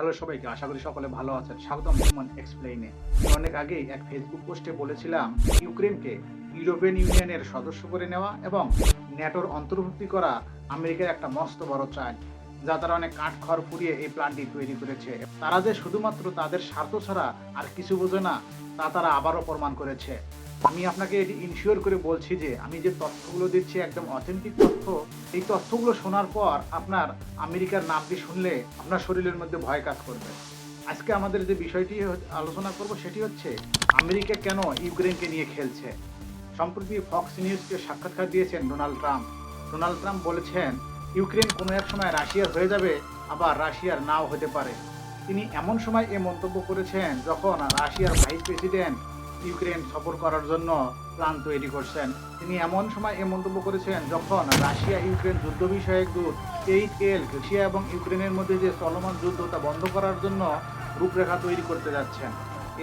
Hello সবাইকে, আশা করি সকলে ভালো আছেন। স্বাগতম হিউম্যান এক্সপ্লেইনে অনেক আগেই এক ফেসবুক পোস্টে বলেছিলাম, ইউক্রেনকে ইউরোপিয়ান ইউনিয়নের সদস্য করে নেওয়া এবং ন্যাটোর অন্তর্ভুক্তি করা আমেরিকার একটা মস্ত বড় চাল যা তারা অনেক কাঠ খড় পুড়িয়ে এই প্ল্যানটি তৈরি করেছে। তারা যে শুধুমাত্র তাদের স্বার্থ ছাড়া আর কিছু বোঝে না, তা তারা আবারও প্রমাণ করেছে। আমি আপনাকে এটি ইনশিওর করে বলছি যে, আমি যে তথ্যগুলো দিচ্ছি একদম অথেন্টিক তথ্য, এই তথ্যগুলো শোনার পর আপনার আমেরিকার নামটি শুনলে আপনার শরীরের মধ্যে ভয় কাজ করবে। আজকে আমাদের যে বিষয়টি আলোচনা করব সেটি হচ্ছে, আমেরিকা কেন ইউক্রেনকে নিয়ে খেলছে? সম্প্রতি ফক্স নিউজকে সাক্ষাৎকার দিয়েছেন ডোনাল্ড ট্রাম্প। ডোনাল্ড ট্রাম্প বলেছেন, ইউক্রেন কোনো এক সময় রাশিয়ার হয়ে যাবে, আবার রাশিয়ার নাও হতে পারে। তিনি এমন সময় এ মন্তব্য করেছেন যখন রাশিয়ার ভাইস প্রেসিডেন্ট ইউক্রেন সফর করার জন্য প্ল্যান তৈরি করছেন। তিনি এমন সময় এ মন্তব্য করেছেন যখন রাশিয়া ইউক্রেন যুদ্ধ বিষয়ক দূত এইচ এল রাশিয়া এবং ইউক্রেনের মধ্যে যে চলমান যুদ্ধ তা বন্ধ করার জন্য রূপরেখা তৈরি করতে যাচ্ছেন।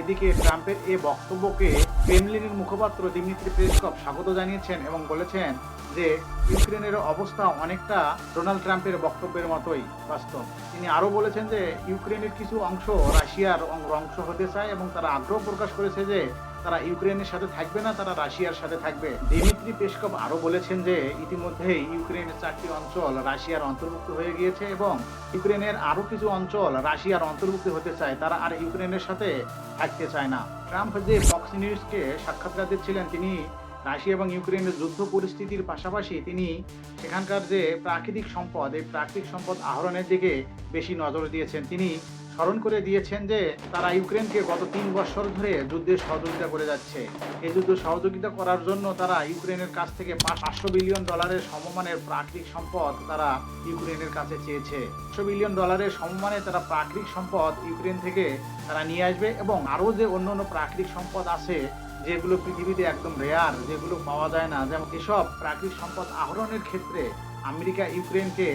এদিকে ট্রাম্পের এ বক্তব্যকে ক্রেমলিনের মুখপাত্র দিমিত্রি পেসকপ স্বাগত জানিয়েছেন এবং বলেছেন যে ইউক্রেনের অবস্থা অনেকটা ডোনাল্ড ট্রাম্পের বক্তব্যের মতোই বাস্তব। তিনি আরও বলেছেন যে ইউক্রেনের কিছু অংশ রাশিয়ার অংশ হতে চায় এবং তারা আগ্রহ প্রকাশ করেছে যে তারা ইউক্রেনের সাথে থাকবে না, তারা রাশিয়ার সাথে থাকবে। দিমিত্রি পেসকপ আরও বলেছেন যে, ইতিমধ্যেই ইউক্রেনের চারটি অঞ্চল রাশিয়ার অন্তর্ভুক্ত হয়ে গিয়েছে এবং ইউক্রেনের আরও কিছু অঞ্চল রাশিয়ার অন্তর্ভুক্ত হতে চায়, তারা আর ইউক্রেনের সাথে থাকতে চায় না। ট্রাম্প যে ফক্স নিউজকে সাক্ষাৎকার দিচ্ছিলেন, তিনি রাশিয়া এবং ইউক্রেনের যুদ্ধ পরিস্থিতির পাশাপাশি তিনি সেখানকার যে প্রাকৃতিক সম্পদ, এই প্রাকৃতিক সম্পদ আহরণের দিকে বেশি নজর দিয়েছেন। তিনি স্মরণ করে দিয়েছেন যে তারা ইউক্রেনকে গত তিন বছর ধরে যুদ্ধে সহযোগিতা করে যাচ্ছে। এই যুদ্ধ সহযোগিতা করার জন্য তারা ইউক্রেনের কাছ থেকে পাঁচশো বিলিয়ন ডলারের সমমানের প্রাকৃতিক সম্পদ তারা ইউক্রেনের কাছে চেয়েছে। পাঁচশো বিলিয়ন ডলারের সমমানে তারা প্রাকৃতিক সম্পদ ইউক্রেন থেকে তারা নিয়ে আসবে এবং আরও যে অন্য অন্য প্রাকৃতিক সম্পদ আছে, যেগুলো পৃথিবীতে একদম রেয়ার যেগুলো পাওয়া যায় না, যেমন এসব প্রাকৃতিক সম্পদ আহরণের ক্ষেত্রে আমেরিকা ইউক্রেনকে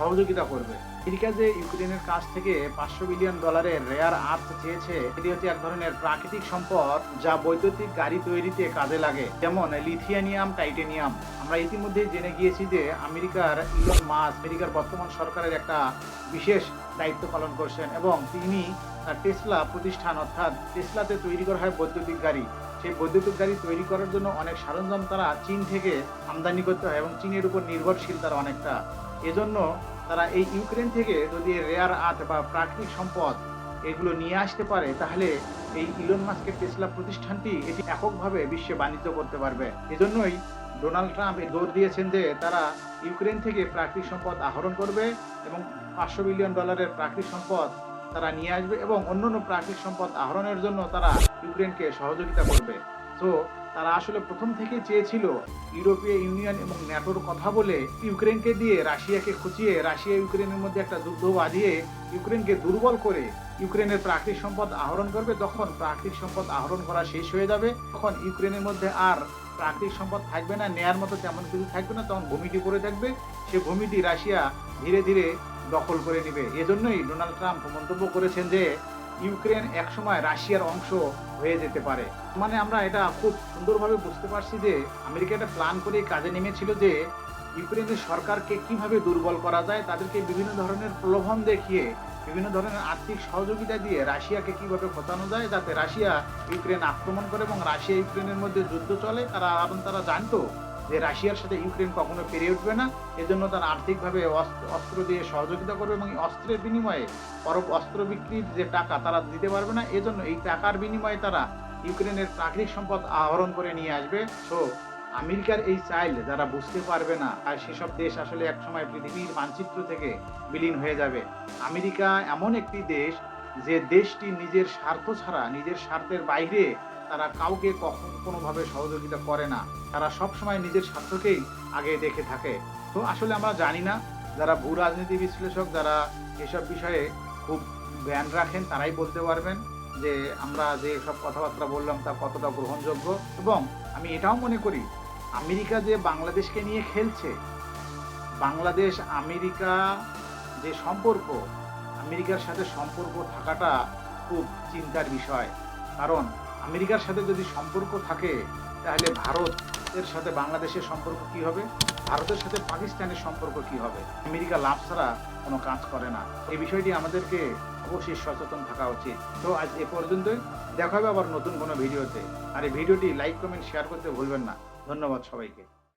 সহযোগিতা করবে। আমেরিকা যে ইউক্রেনের কাছ থেকে পাঁচশো বিলিয়ন ডলারের রেয়ার আর্থ চেয়েছে, এটি হচ্ছে এক ধরনের প্রাকৃতিক সম্পদ যা বৈদ্যুতিক গাড়ি তৈরিতে কাজে লাগে, যেমন লিথিয়ানিয়াম, টাইটেনিয়াম। আমরা ইতিমধ্যে জেনে গিয়েছি যে আমেরিকার ইলন মাস আমেরিকার বর্তমান সরকারের একটা বিশেষ দায়িত্ব পালন করছেন এবং তিনি টেসলা প্রতিষ্ঠান অর্থাৎ টেসলাতে তৈরি করা হয় বৈদ্যুতিক গাড়ি। সেই বৈদ্যুতিক গাড়ি তৈরি করার জন্য অনেক সরঞ্জাম তারা চীন থেকে আমদানি করতে হয় এবং চীনের উপর নির্ভরশীল তারা অনেকটা। এজন্য তারা এই ইউক্রেন থেকে যদি রেয়ার আর্থ বা প্রাকৃতিক সম্পদ এগুলো নিয়ে আসতে পারে, তাহলে এই ইলন মাস্কের টেসলা প্রতিষ্ঠানটি এটি এককভাবে বিশ্বে বাণিজ্য করতে পারবে। এজন্যই ডোনাল্ড ট্রাম্প জোর দিয়েছেন যে তারা ইউক্রেন থেকে প্রাকৃতিক সম্পদ আহরণ করবে এবং পাঁচশো বিলিয়ন ডলারের প্রাকৃতিক সম্পদ তারা নিয়ে আসবে এবং অন্যান্য প্রাকৃতিক সম্পদ আহরণের জন্য তারা ইউক্রেনকে সহযোগিতা করবে। তো তারা আসলে প্রথম থেকে চেয়েছিল ইউরোপীয় ইউনিয়ন এবং ন্যাটোর কথা বলে ইউক্রেনকে দিয়ে রাশিয়াকে খুঁচিয়ে রাশিয়া ইউক্রেনের মধ্যে একটা যুদ্ধ বাঁধিয়ে ইউক্রেনকে দুর্বল করে ইউক্রেনের প্রাকৃতিক সম্পদ আহরণ করবে। তখন প্রাকৃতিক সম্পদ আহরণ করা শেষ হয়ে যাবে। তখন ইউক্রেনের মধ্যে আর প্রাকৃতিক সম্পদ থাকবে না, নেয়ার মতো তেমন কিছু থাকবে না। তখন ভূমিটি পড়ে থাকবে। সে ভূমিটি রাশিয়া ধীরে ধীরে দখল করে নেবে। এজন্যই ডোনাল্ড ট্রাম্প মন্তব্য করেছেন যে ইউক্রেন একসময় রাশিয়ার অংশ হয়ে যেতে পারে। মানে আমরা এটা খুব সুন্দরভাবে বুঝতে পারছি যে, আমেরিকা একটা প্ল্যান করে কাজে নেমেছিল যে, ইউক্রেনের সরকারকে কীভাবে দুর্বল করা যায়, তাদেরকে বিভিন্ন ধরনের প্রলোভন দেখিয়ে, বিভিন্ন ধরনের আর্থিক সহযোগিতা দিয়ে রাশিয়াকে কীভাবে খোঁচানো যায়, যাতে রাশিয়া ইউক্রেন আক্রমণ করে এবং রাশিয়া ইউক্রেনের মধ্যে যুদ্ধ চলে, তারা কারণ তারা জানতো যে রাশিয়ার সাথে ইউক্রেন কখনো পেরে উঠবে না, এজন্য তারা আর্থিকভাবে অস্ত্র দিয়ে সহযোগিতা করবে এবং অস্ত্রের বিনিময়ে পরব অস্ত্র বিক্রির যে টাকা তারা দিতে পারবে না, এজন্য এই টাকার বিনিময়ে তারা ইউক্রেনের প্রাকৃতিক সম্পদ আহরণ করে নিয়ে আসবে। সো, আমেরিকার এই চাইল্ড যারা বুঝতে পারবে না, আর সেসব দেশ আসলে একসময় পৃথিবীর মানচিত্র থেকে বিলীন হয়ে যাবে। আমেরিকা এমন একটি দেশ যে দেশটি নিজের স্বার্থ ছাড়া, নিজের স্বার্থের বাইরে তারা কাউকে কখন কোনোভাবে সহযোগিতা করে না। তারা সবসময় নিজের স্বার্থকেই আগে দেখে থাকে। তো আসলে আমরা জানি না, যারা ভূ রাজনীতি বিশ্লেষক, যারা এসব বিষয়ে খুব জ্ঞান রাখেন, তারাই বলতে পারবেন যে আমরা যে সব কথাবার্তা বললাম তা কতটা গ্রহণযোগ্য। এবং আমি এটাও মনে করি, আমেরিকা যে বাংলাদেশকে নিয়ে খেলছে, বাংলাদেশ, আমেরিকা যে সম্পর্ক, আমেরিকার সাথে সম্পর্ক থাকাটা খুব চিন্তার বিষয়। কারণ আমেরিকার সাথে যদি সম্পর্ক থাকে, তাহলে ভারতের সাথে বাংলাদেশের সম্পর্ক কি হবে? ভারতের সাথে পাকিস্তানের সম্পর্ক কি হবে? আমেরিকা লাভ ছাড়া কোনো কাজ করে না। এই বিষয়টি আমাদেরকে অবশ্যই সচেতন থাকা উচিত। তো আজ এ পর্যন্তই। দেখা হবে আবার নতুন কোনো ভিডিওতে। আর এই ভিডিওটি লাইক কমেন্ট শেয়ার করতে ভুলবেন না। ধন্যবাদ সবাইকে।